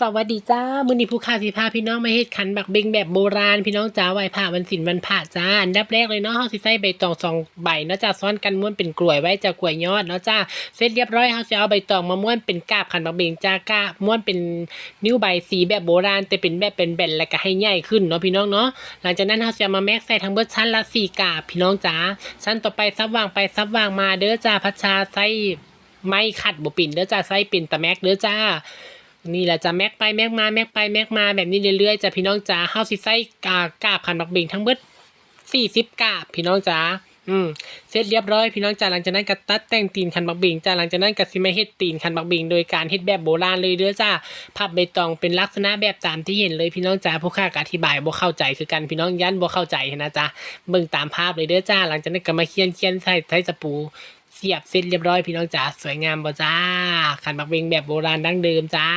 สวัสดีจ้ามือนี้ผู้ค้าสิพาพี่น้องมาเฮ็ดขันบักเบงแบบโบราณ พี่น้องจ้าไหว้พระวันศีลวันพระจ้าอันดับแรกเลยเนาะเฮาสิใส่ใบตองสองใบเนาะจ้าซ้อนกันม้วนเป็นกล้วยไว้จ้ากล้วยยอดเนาะจ้าเสร็จเรียบร้อยเฮาสิเอาใบตองมาม้วนเป็นกาบขันบักเบงจ้ากาบม้วนเป็นนิ้วใบสีแบบโบราณ แต่เป็นแบบเป็นแบนแล้วก็ให้ใหญ่ขึ้นเนาะพี่น้องเนาะหลังจากนั้นเฮาสิมาแม็กใส่ทั้งเบิดชั้นละสี่กาบพี่น้องจ้าชั้นต่อไปซับวางไปซับวางมาเด้อจ้าพัชชาใส่ไม้ขัดบ่ปิ่นเด้อจ้าใส่ป็นตะแม็กเด้อจ้า นี่แหละจะแม็กไปแม็กมาแม็กไปแม็กมาแบบนี้เรื่อยๆจ้ะพี่น้องจ๋าเฮาสิไส่กากาบขันบักเบงทั้งเบิดสี่สิบกาบพี่น้องจ๋า อืมเสร็จเรียบร้อยพี่น้องจ๋าหลังจากนั้นก็ตัดแต่งตีนขันบักเบงจ้าหลังจากนั้นก็สิมาเฮ็ดตีนขันบักเบงโดยการเฮ็ดแบบโบราณเลยเด้อจ้าพับใบตองเป็นลักษณะแบบตามที่เห็นเลยพี่น้องจ๋าผู้ค้าก็อธิบายบ่เข้าใจคือกันพี่น้องยันบ่เข้าใจนะจ๊ะเบิ่งตามภาพเลยเด้อจ้าหลังจากนั้นก็มาเขียนเขียนใส่ใส่ตะปูเสียบเสร็จเรียบร้อยพี่น้องจ๋าสวยงามบ่จ้าขันบักเบงแบบโบราณดั้งเดิมจ้า